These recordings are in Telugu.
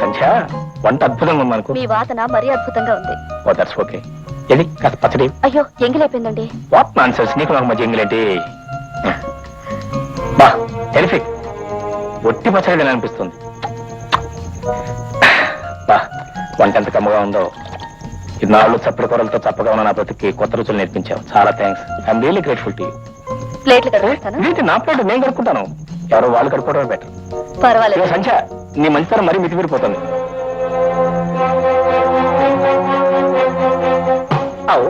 సంధ్య వంట అద్భుతంగా ఉంది అనుకో మీ వాసన మరీ అద్భుతంగా ఉంది. ఓ దట్స్ ఓకే ఏది? కాస్త పచ్చడి. అయ్యో ఎంగిలైపోయిందండి. వాట్ నాన్ సెన్స్ నీకు నాకు మధ్య ఎంగిలేంటి? బా టెరిఫిక్ ఒట్టి పచ్చడి తినాలనిపిస్తుంది. బా వంట ఎంత కమ్మగా ఉందో. ఇన్నాళ్ళు చప్పటి కూరలతో చప్పగా ఉన్న నా బ్రతికి కొత్త రుచులు నేర్పించావు. చాలా thanks I'm really grateful to ప్లేట్లు కడుగుతాను ఏంటి నా ప్లేట్ నేను కడుక్కుంటాను. ఎవరో వాళ్ళు కడుక్కోవడమే బెటర్ పర్వాలేదు. సంఖ్య నీ మంచితనం మరీ మితిమీరిపోతుంది.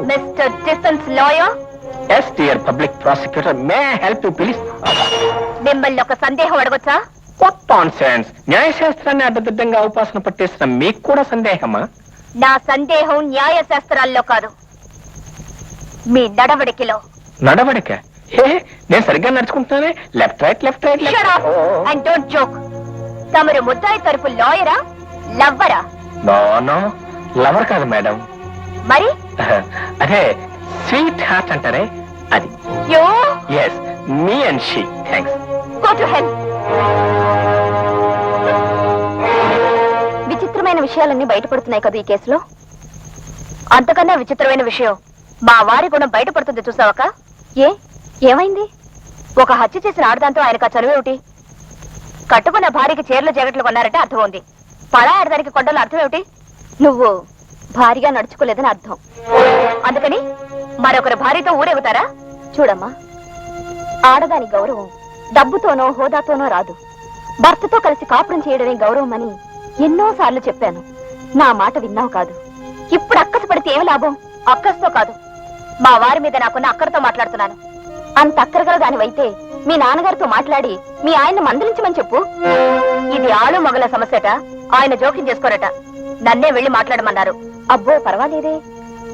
Mister distance lawyer? Yes dear public prosecutor may help you please మిమ్మల్ని ఒక సందేహం అడగొచ్చా? వాట్ నాన్ సెన్స్ న్యాయశాస్త్రాన్ని అడ్డదిడ్డంగా ఉపాసన పట్టేసిన మీకు కూడా సందేహమా? నా సందేహం న్యాయ శాస్త్రాల్లో కాదు. మీ నడవడికిలో. నడవడిక? ఏ నేను సరిగ్గా నడుచుకుంటున్నానే? Left right left right and don't joke తమరు ముద్దాయి తరపు లాయరా లవ్వరా? నో నో లవర్ కాదు మేడం మరి? అదే స్వీట్ హార్ట్ అంటారే అది. యో? Yes me and she thanks go to hell విచిత్రమైన విషయాలన్నీ బయటపడుతున్నాయి కదా ఈ కేసులో? అంతకన్నా విచిత్రమైన విషయం మా వారి గుణం బయటపడుతుంది చూసావక ఏ? ఏమైంది? ఒక హత్య చేసిన ఆడదాంతో ఆయనకు ఆ చనువేమిటి కట్టుకున్న భార్యకి చీరలు జగట్లు కొన్నారంటే అర్థం ఉంది. పడా ఆడదానికి కొండలు అర్థం ఏమిటి? నువ్వు భారీగా నడుచుకోలేదని అర్థం. అందుకని మరొకరి భార్యతో ఊరేగుతారా? చూడమ్మా ఆడదాని గౌరవం డబ్బుతోనో హోదాతోనో రాదు. భర్తతో కలిసి కాపురం చేయడమే గౌరవం అని ఎన్నోసార్లు చెప్పాను. నా మాట విన్నావు కాదు. ఇప్పుడు అక్కసు పడితే ఏం లాభం? అక్కస్తో కాదు. మా వారి మీద నాకున్న అక్కడితో మాట్లాడుతున్నాను. అంత అక్కరగల దానివైతే మీ నాన్నగారితో మాట్లాడి మీ ఆయన్ని మందలించమని చెప్పు. ఇది ఆలు మొగల సమస్యట ఆయన జోక్యం చేసుకోరట. నన్నే వెళ్ళి మాట్లాడమన్నారు. అబ్బో పర్వాలేదే.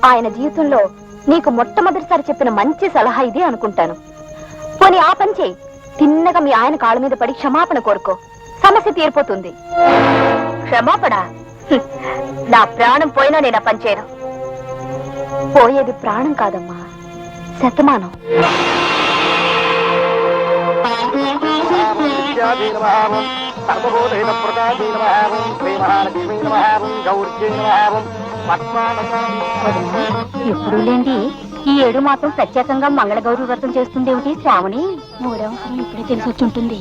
ఆయన జీవితంలో నీకు మొట్టమొదటిసారి చెప్పిన మంచి సలహా ఇది అనుకుంటాను. పోనీ ఆ పని చేయి. తిన్నగా మీ ఆయన కాళ్ళ మీద పడి క్షమాపణ కోరుకో. సమస్య తీరిపోతుంది. క్షమాపణ? నా ప్రాణం పోయినా నేను ఆ పని చేయను. పోయేది ప్రాణం కాదమ్మా. శతమానం. ఎప్పుడు లేండి? ఈ ఏడు మాత్రం ప్రత్యేకంగా మంగళగౌరి వ్రతం చేస్తుందేమిటి శ్రావణి? మూడవసరం ఇప్పుడే తెలిసి వచ్చి ఉంటుంది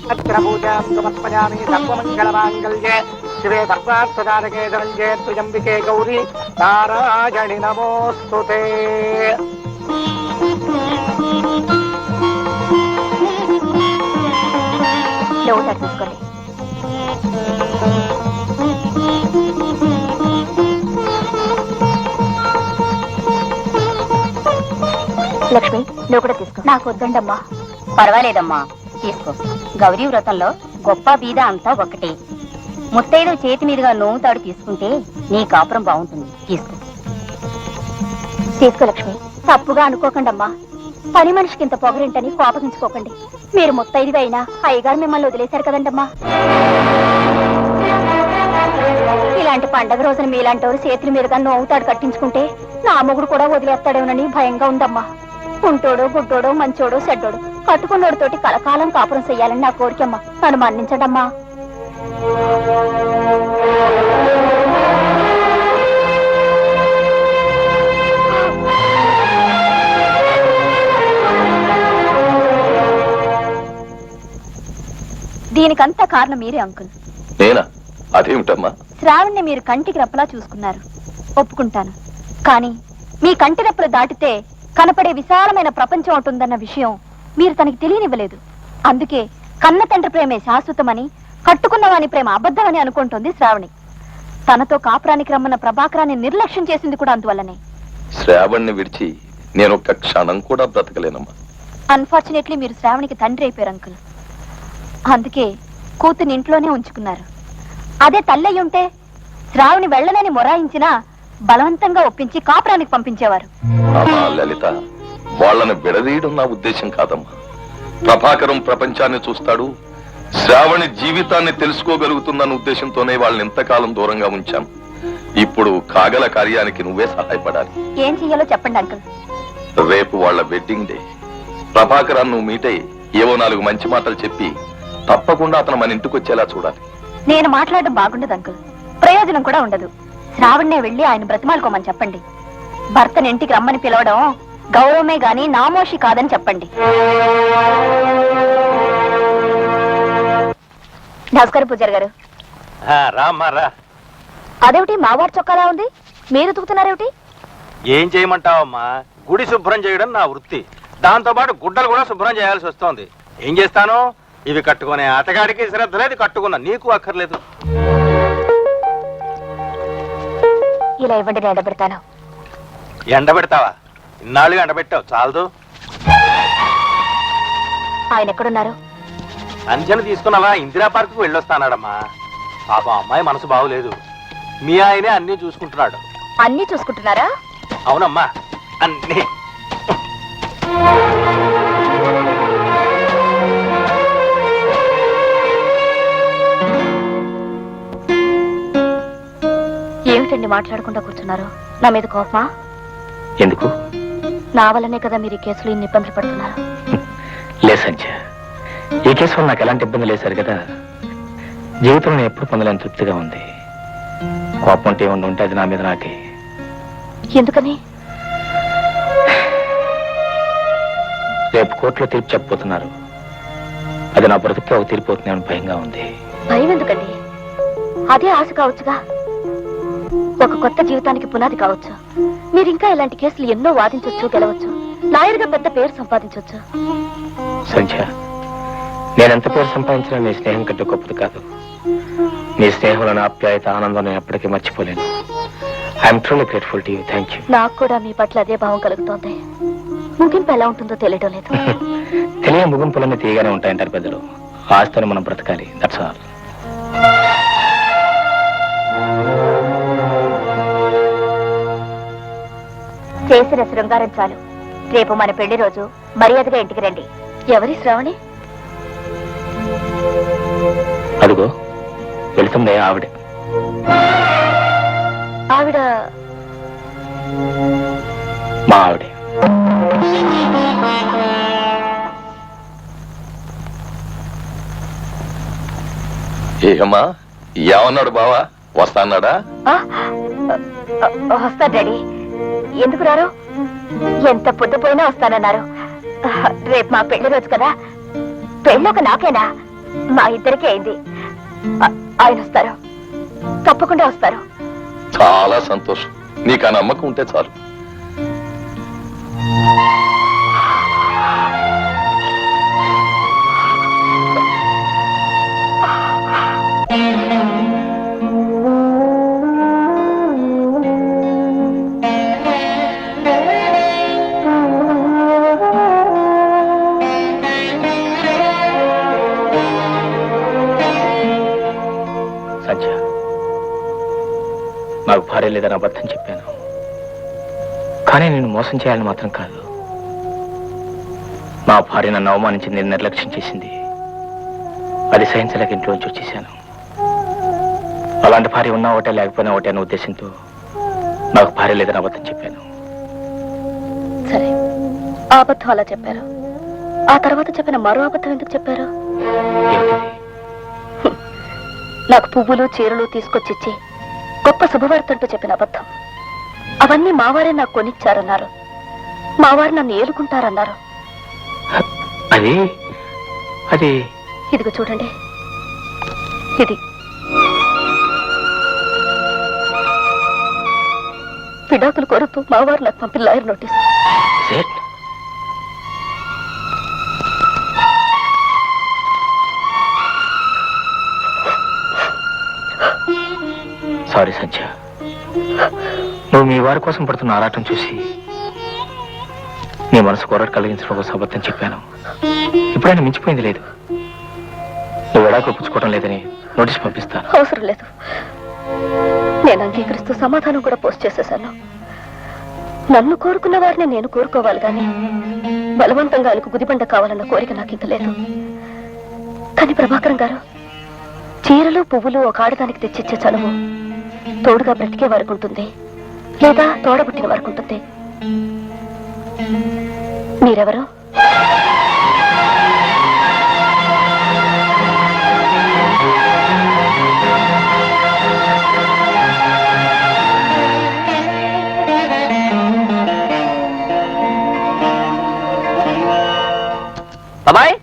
శివే సర్వార్థదారకే ధనంజే త్రిజంబికే గౌరీ నారాయణి నమోస్తుతే. లోట తీసుకోండి లక్ష్మి నువ్వు కూడా తీసుకో. నాకు వద్దండమ్మా. పర్వాలేదమ్మా తీసుకో. గౌరీ వ్రతంలో గొప్ప బీద అంతా ఒకటే ముత్తైదు చేతి మీదుగా నోముతాడు తీసుకుంటే నీ కాపురం బాగుంటుంది. తీసుకో. తీసుకో లక్ష్మి. తప్పుగా అనుకోకండమ్మా. పని మనిషికి ఇంత పొగరింటని కోపగించుకోకండి. మీరు ముత్తైదుగా అయినా అయ్యగారు మిమ్మల్ని వదిలేశారు కదండమ్మా. ఇలాంటి పండగ రోజున మీలాంటి వారు చేతుల మీదుగా నోవుతాడు కట్టించుకుంటే నా మొగుడు కూడా వదిలేస్తాడేమోనని భయంగా ఉందమ్మా. కుంటోడో గుడ్డోడో మంచోడో చెడ్డోడు కట్టుకున్నోడితోటి కలకాలం కాపురం చెయ్యాలని నా కోరికమ్మా. నన్ను మన్నించడమ్మా. దీనికంతా కారణం మీరే అంకుల్. నేనా? అదేమిటమ్మా శ్రావణ్ణి మీరు కంటికి రెప్పలా చూసుకున్నారు. ఒప్పుకుంటాను. కానీ మీ కంటి రెప్పలు దాటితే కనపడే విశాలమైన ప్రపంచం ఉంటుందన్న విషయం మీరు తనకి తెలియనివ్వలేదు. అందుకే కన్న తండ్రి ప్రేమే శాశ్వతమని కట్టుకున్నవాని ప్రేమ అబద్ధమని అనుకుంటోంది శ్రావణి. తనతో కాపురానికి రమ్మన్న ప్రభాకరాన్ని నిర్లక్ష్యం చేసింది కూడా అందువల్లనే. శ్రావణ్ణి విడిచి నేను ఒక్క క్షణం కూడా బ్రతకలేనమ్మా. అన్ఫార్చునేట్లీ మీరు శ్రావణికి తండ్రి అయిపోయారు అంకుల్. అందుకే కూతుని ఇంట్లోనే ఉంచుకున్నారు. అదే తల్లయి ఉంటే శ్రావణి వెళ్ళనని మొరాయించినా బలవంతంగా ఒప్పించి కాపురానికి పంపించేవారు. లలిత వాళ్ళని విడదీయడం నా ఉద్దేశం కాదమ్మా. ప్రభాకరం ప్రపంచాన్ని చూస్తాడు శ్రావణి జీవితాన్ని తెలుసుకోగలుగుతుందన్న ఉద్దేశంతోనే వాళ్ళని ఎంతకాలం దూరంగా ఉంచాను. ఇప్పుడు కాగల కార్యానికి నువ్వే సహాయపడాలి. ఏం చెయ్యాలో చెప్పండి అంకుల్. రేపు వాళ్ళ వెడ్డింగ్ డే. ప్రభాకరాన్ని నువ్వు మీటై ఏవో నాలుగు మంచి మాటలు చెప్పి తప్పకుండా అతను మన ఇంటికి వచ్చేలా చూడాలి. నేను మాట్లాడడం బాగుండదు అంకుల్. ప్రయోజనం కూడా ఉండదు. శ్రావణ్ణే వెళ్ళి ఆయన బ్రతిమాలుకోమని చెప్పండి. భర్తని ఇంటికి రమ్మని పిలవడం గౌరవమే గాని నామోషి కాదని చెప్పండి. నమస్కారం పూజారి గారు. రామ్మా రా. అదేమిటి మావాడి చొక్కాలా ఉంది? మీరు తుకుతున్నారేమిటి ఏం చేయమంటావమ్మా? గుడి శుభ్రం చేయడం నా వృత్తి. దాంతో పాటు గుడ్డలు కూడా శుభ్రం చేయాల్సి వస్తోంది. ఏం చేస్తాను? ఇవి కట్టుకునే అతగాడికి శ్రద్ధ లేదు కట్టుకున్నా నీకు అక్కర్లేదు. ఇలా ఇవ్వండి నేను పెడతాను ఎండబెడతావా? ఇన్నాళ్ళుగా ఎండబెట్టావు చాలదు. ఆయన ఎక్కడున్నారు? అంచెను తీసుకున్నావా ఇందిరా పార్కు వెళ్ళొస్తానాడమ్మా. పాపం అమ్మాయి మనసు బాగులేదు. మీ ఆయనే అన్నీ చూసుకుంటున్నాడు. అన్నీ చూసుకుంటున్నారా? అవునమ్మా అన్నీ. ఏమిటండి మాట్లాడకుండా కూర్చున్నారు? నా మీద కోపమా? ఎందుకు? నా వల్లనే కదా మీరు ఈ కేసులో ఇన్ని ఇబ్బందులు పడుతున్నారు. లేదు సంధ్య. ఈ కేసు వల్ల నాకు ఎలాంటి ఇబ్బంది లేదు కదా. జీవితంలో నేను ఎప్పుడు పొందలేని తృప్తిగా ఉంది. కోపం అంటే ఏమన్నా ఉంటే అది నా మీద నాకే. ఎందుకని? రేపు కోర్టులో తీర్పు చెప్పబోతున్నారు. అది నా బ్రతుకే ఒక తీర్పు అవుతుందేమని భయంగా ఉంది. భయం ఎందుకండి? అదే ఆశ కావచ్చుగా. ఒక కొత్త జీవితానికి పునాది కావచ్చు. మీరు ఇంకా ఇలాంటి కేసులు ఎన్నో వాదించవచ్చు గెలవచ్చు. లాయర్గా పెద్ద పేరు సంపాదించవచ్చు సంధ్య నేనెంత పేరు సంపాదించినా నీ స్నేహం కంటే గొప్పది కాదు. నీ స్నేహంలో నా ఆప్యాయత ఆనందం నేను ఎప్పటికీ మర్చిపోలేను. I'm truly grateful to you thank you నాకు కూడా మీ పట్ల అదే భావం కలుగుతోంది. ముగింపు ఎలా ఉంటుందో తెలియడం లేదు. తెలియని ముగింపులన్నీ తీయగానే ఉంటాయంటారు పెద్దలు. ఆస్తిని మనం బ్రతకాలి. దట్స్ ఆల్ చేసిన శృంగారం చాలు. రేపు మన పెళ్ళి రోజు మర్యాదగా ఇంటికి రండి. ఎవరి శ్రావణి? అదిగో వెళ్తుందే ఆవిడ. ఆవిడ మా ఆవిడే. ఏమా ఏమన్నాడు బావా? వస్తాన్నాడా? వస్తా డాడీ. ఎందుకు రారు? ఎంత పొద్దుపోయినా వస్తానన్నారు. రేపు మా పెళ్ళి రోజు కదా. పెళ్ళొక నాకేనా? మా ఇద్దరికే అయింది. ఆయన వస్తారు. తప్పకుండా వస్తారు. చాలా సంతోషం. నీకు ఆ నమ్మకం ఉంటే చాలు. సంధ్య నాకు భార్య లేదని అబద్ధం చెప్పాను. కానీ నేను మోసం చేయాలని మాత్రం కాదు. మా భార్య నన్ను అవమానించి నేను నిర్లక్ష్యం చేసింది. అది సహించలేక ఇంట్లోంచి వచ్చేసాను. అలాంటి భార్య ఉన్నా ఒకటే లేకపోయినా ఒకటే అనే ఉద్దేశంతో నాకు భార్య లేదని అబద్ధం చెప్పాను. సరే ఆ అబద్ధం అలా చెప్పారు. ఆ తర్వాత చెప్పిన మరో అబద్ధం ఎందుకు చెప్పారు? నాకు పువ్వులు చీరలు తీసుకొచ్చిచ్చి గొప్ప శుభవార్తంటూ చెప్పిన అబద్ధం. అవన్నీ మావారే నాకు కొనిచ్చారన్నారు. మావారు నన్ను ఏలుకుంటారన్నారు. అది అది. ఇదిగో చూడండి. ఇది. విడాకులు కోరుతూ మావారు నాకు పంపిన లాయర్ నోటీస్. సారీ సంధ్య. నువ్వు మీ వారి కోసం పడుతున్న ఆరాటం చూసి నీ మనసు కొరట కలిగించడం కోసం అబద్ధం చెప్పాను. ఇప్పుడైనా మించిపోయింది లేదు. నువ్వు ఎడాకు పుచ్చుకోవడం లేదని నోటీస్ పంపిస్తాను. అవసరం లేదు. నేను అంగీకరిస్తూ సమాధానం కూడా పోస్ట్ చేసేసాను నన్ను కోరుకున్న వారిని నేను కోరుకోవాలి కానీ బలవంతంగా ఆయనకు గుదిబండ కావాలన్న కోరిక నాకు ఇంత లేదు. కానీ ప్రభాకరం గారు చీరలు పువ్వులు ఒక ఆడదానికి తెచ్చిచ్చే చనువు తోడుగా బ్రతికే వరకు ఉంటుంది. లేదా తోడబుట్టిన వరకు ఉంటుంది. మీరెవరు? బాబాయ్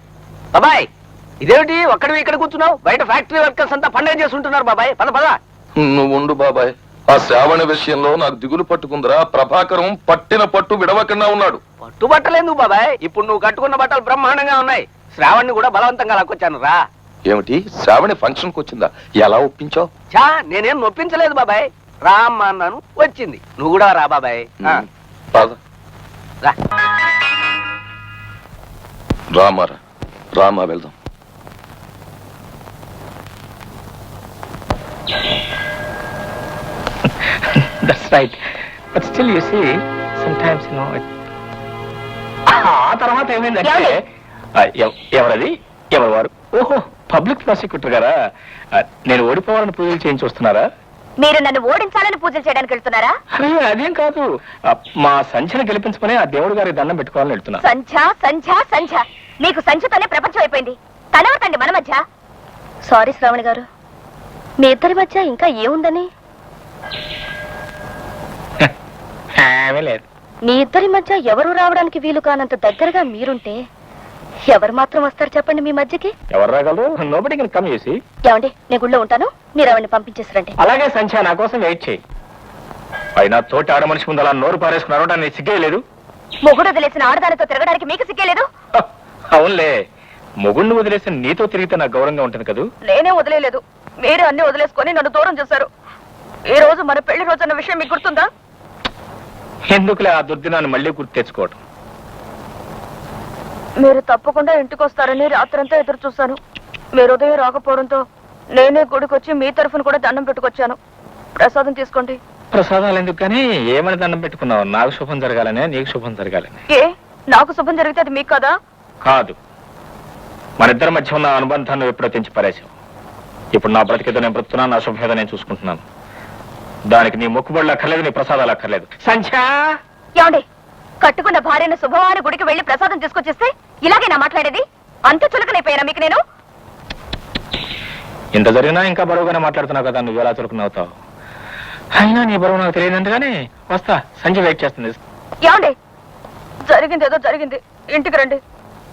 బాబాయ్ ఇదేమిటి? ఒక్కడివి ఇక్కడ కూర్చున్నావు? బయట ఫ్యాక్టరీ వర్కర్స్ అంతా పండగ చేస్తుంటున్నారు బాబాయ్. పద పద. నువ్వు ఉండు బాబాయ్. ఆ శ్రావణ విషయంలో నాకు దిగులు పట్టుకుందిరా. ప్రభాకరం పట్టిన పట్టు విడవకుండా ఉన్నాడు. పట్టు బట్టలేదు బాబాయ్? ఇప్పుడు నువ్వు కట్టుకున్న బట్టలు బ్రహ్మాండంగా ఉన్నాయి. శ్రావణ్ణి కూడా బలవంతంగా లాక్కొచ్చాను రా. ఏమిటి? శ్రావణి ఫంక్షన్కు వచ్చిందా? ఎలా ఒప్పించావు? చా నేనేం నొప్పించలేదు బాబాయ్. రా అన్నాను వచ్చింది. నువ్వు కూడా రా బాబాయ్. ఆ, పద. రా. రామారా. రామా వెళ్దాం. That's right but still you see sometimes no ఆ తర్వాత ఏమైందంటే ఎవరది? ఎవరు వారు ఓహో పబ్లిక్ ప్రాసిక్యూటర్ గారా? నేను ఓడిపోవాలని పూజలు చేయించి వస్తున్నారా మీరు నన్ను ఓడించాలని పూజలు చేయడానికి వెళ్తున్నారా? అరే అదేం కాదు. మా సంఖ్యను గెలిపించమని ఆ దేవుడు గారి దండం పెట్టుకోవాలని వెళ్తున్నా. సంధ్య సంధ్య సంధ్య. మీకు సంధ్యతోనే ప్రపంచం అయిపోయింది. కలవకండి మన మధ్య? సారీ శ్రావణి గారు. మీ ఇద్దరి మధ్య ఇంకా ఏముందని? లేదు మీ ఇద్దరి మధ్య ఎవరు రావడానికి వీలు కానంత దగ్గరగా మీరుంటే ఎవరు మాత్రం వస్తారు చెప్పండి మీ మధ్యకి? ఎవరు రాగలరు? నోబడి కమ్ చేసి ఏమండి నేను గుళ్ళో ఉంటాను మీరు ఆవిడని పంపించేసిరండి అలాగే సంఖ్య నా కోసం వెయిట్ చేయి. అయినా తోటి ఆడ మనిషి ముందు అలా నోరు పారేసుకున్నారు నేను సిగ్గేయలేదు మొగుడు వదిలేసిన ఆడదానితో తిరగడానికి మీకు సిగ్గేలేదు హ, అవునులే. మొగుణ్ణి వదిలేసి నీతో తిరిగితే నాకు గౌరవంగా ఉంటుంది కదూ? నేనే వదిలేదు మీరే అన్ని వదిలేసుకొని నన్ను దూరం చేశారు. ఈ రోజు మన పెళ్ళి రోజు అన్న విషయం మీకు గుర్తుందా? ఎందుకులే ఆ దుర్దినాన్ని మళ్ళీ గుర్తు తెచ్చుకోవటం? మీరు తప్పకుండా ఇంటికి వస్తారని రాత్రంతా ఎదురు చూశాను. మీరు ఉదయం రాకపోవడంతో నేనే గుడికి వచ్చి మీ తరఫున కూడా దండం పెట్టుకొచ్చాను. ప్రసాదం తీసుకోండి. ప్రసాదాలు ఎందుకు కానీ? ఏమని దండం పెట్టుకున్నావు? నాకు శుభం జరగాలనే నీకు శుభం జరగాలని. ఏ? నాకు శుభం జరిగితే అది మీకు కదా? కాదు. మన ఇద్దరి మధ్య ఉన్న అనుబంధాన్ని ఎప్పుడో తెంచి పారేశావు. ఇప్పుడు నా బ్రతికేదో నేను బ్రతుకున్నాను నా శుభేదో నేను చూసుకుంటున్నాను. దానికి నీ మొక్కుబడులు అక్కర్లేదు నీ ప్రసాదాలు అక్కర్లేదు. సంధ్యా! ఏమండి? కట్టుకున్న భార్యను శుభవారి గుడికి వెళ్ళి ప్రసాదం తీసుకొచ్చేస్తే ఇలాగే నా మాట్లాడేది? అంత చులకనైపోయానా మీకు నేను? ఇంత జరిగినా ఇంకా బరువుగానే మాట్లాడుతున్నావు కదా నువ్వు ఎలా చురుకునవుతావు అయినా నీ బరువు నాకు తెలియదంటే కానీ వస్తా సంజయ్ వెయిట్ చేస్తుంది. ఏమండి? జరిగింది ఏదో జరిగింది. ఇంటికి రండి.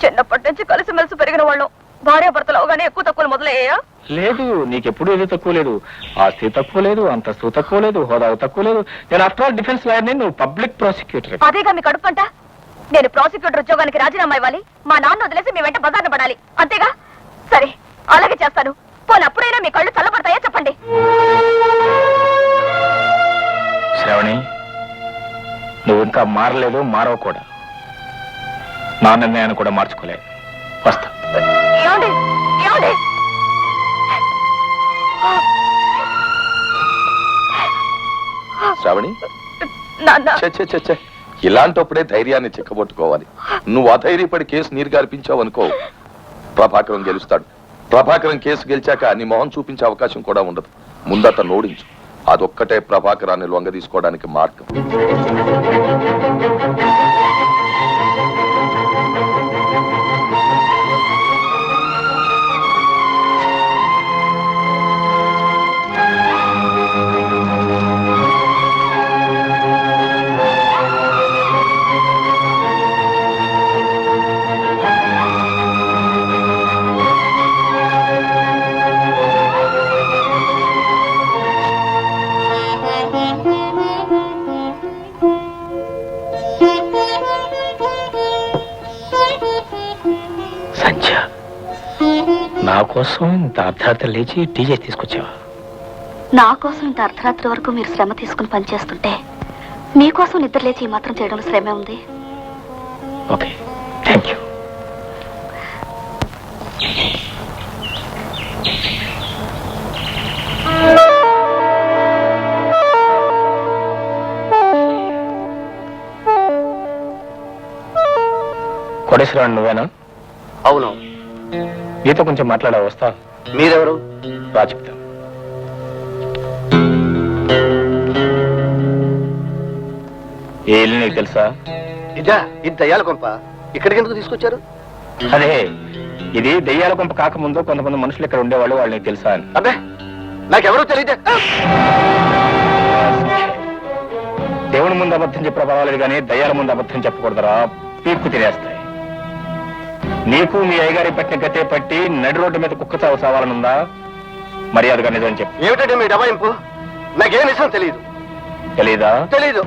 చిన్నప్పటి నుంచి కలిసిమెలిసి పెరిగిన వాళ్ళం. భార్యాభర్తలు అవగానే ఎక్కువ తక్కువలు మొదలయ్యాయా? లేదు నీకెప్పుడు ఏది తక్కువ లేదు. ఆస్తి తక్కువ లేదు అంతస్తు తక్కువ లేదు హోదా తక్కువ లేదు. నేను ఆఫ్టర్ ఆల్ డిఫెన్స్ లాయర్ని నువ్వు పబ్లిక్ ప్రాసిక్యూటర్ అదేగా మీ కడుపుంట నేను ప్రాసిక్యూటర్ ఉద్యోగానికి రాజీనామా ఇవ్వాలి. మా నాన్న వదిలేసి మీ వెంట బజార్న పడాలి. అంతేగా? సరే అలాగే చేస్తాను. పోనీ అప్పుడైనా మీ కళ్ళు చల్లబడతాయా చెప్పండి. శ్రావణి నువ్వు ఇంకా మారలేదు మారవు కూడా. నా నిర్ణయాన్ని కూడా మార్చుకోలేదు వస్తా. ఏమండి? ఏమండి? శ్రావణి? నాన్న. ఛే, ఛే, ఛే, ఛే. ఇలాంటప్పుడే ధైర్యాన్ని చిక్కబొట్టుకోవాలి. నువ్వు అధైర్యపడి కేసు నీరు గారిపించావు అనుకో ప్రభాకరం గెలుస్తాడు. ప్రభాకరం కేసు గెలిచాక నీ మొహం చూపించే అవకాశం కూడా ఉండదు. ముందత నోడించు. అదొక్కటే ప్రభాకరాన్ని లొంగ తీసుకోవడానికి మార్గం. నా కోసం ఇంత అర్ధార్థం లేచి టీజే తీసుకొచ్చావా? నా కోసం ఇంత అర్ధరాత్రి వరకు మీరు శ్రమ తీసుకుని పనిచేస్తుంటే మీకోసం నిద్ర లేచి ఈ మాత్రం చేయడంలో శ్రమే ఉంది. ఓకే థ్యాంక్ యూ కోటేశ్వరరావు నువ్వేనా? అవును. నీతో కొంచెం మాట్లాడా వస్తా. మీరెవరు? రా చెప్తా ఏ ఇల్లు నీకు తెలుసా? ఇదా ఇది దయ్యాల కొంప. ఇక్కడికి ఎందుకు తీసుకొచ్చారు? అదే ఇది దెయ్యాల కొంప కాకముందు కొంతమంది మనుషులు ఇక్కడ ఉండేవాళ్ళు వాళ్ళు నీకు తెలుసా అని. అబ్బే నాకెవరూ తెలియదే. దేవుని ముందు అబద్ధం చెప్పిన పర్వాలేదు కానీ దయ్యాల ముందు అబద్ధం చెప్పకూడదురా. పీక్కు తినేస్తాయి. నీకు మీ అయ్యగారి పట్టిన గతే పట్టి నడి రోడ్డు మీద కుక్క చావు సావాలనుందా? మర్యాదగా నిజం చెప్పు. ఏమిటంటే మీ డబాయింపు? నాకేం నిజం తెలియదు తెలీదా? తెలీదు.